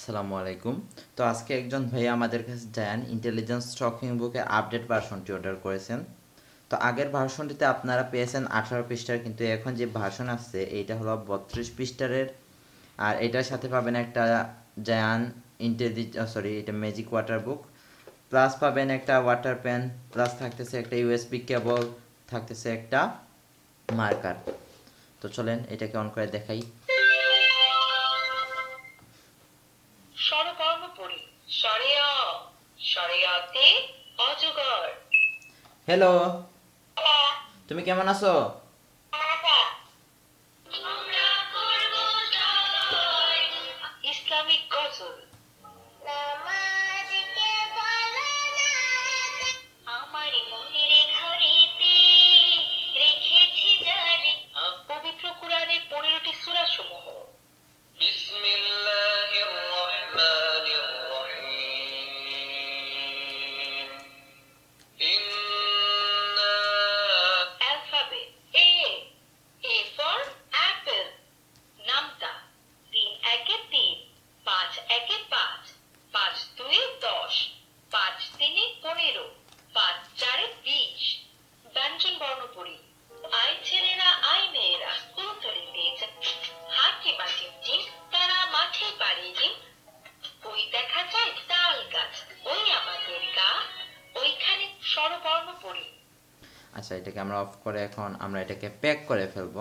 আসসালামু আলাইকুম। তো আজকে একজন ভাইয়া আমাদের কাছে যান ইন্টেলিজেন্স স্টকিং বুকে আপডেট ভার্সনটি অর্ডার করেছেন। তো আগের ভার্সনটিতে আপনারা পেয়েছেন আঠারো পৃষ্ঠার, কিন্তু এখন যে ভার্সন আসছে, এইটা হলো বত্রিশ পৃষ্ঠারের। আর এটার সাথে পাবেন একটা জায়ান ইন্টেলি সরি এটা ম্যাজিক ওয়াটার বুক প্লাস পাবেন একটা ওয়াটার পেন প্লাস থাকতেছে একটা ইউএসবি কেবল থাকতেছে একটা মার্কার তো চলেন এটাকে অন করে দেখাই। অজগর। হ্যালো তুমি কেমন আছো? আচ্ছা এটাকে আমরা অফ করে এখন আমরা এটাকে প্যাক করে ফেলব।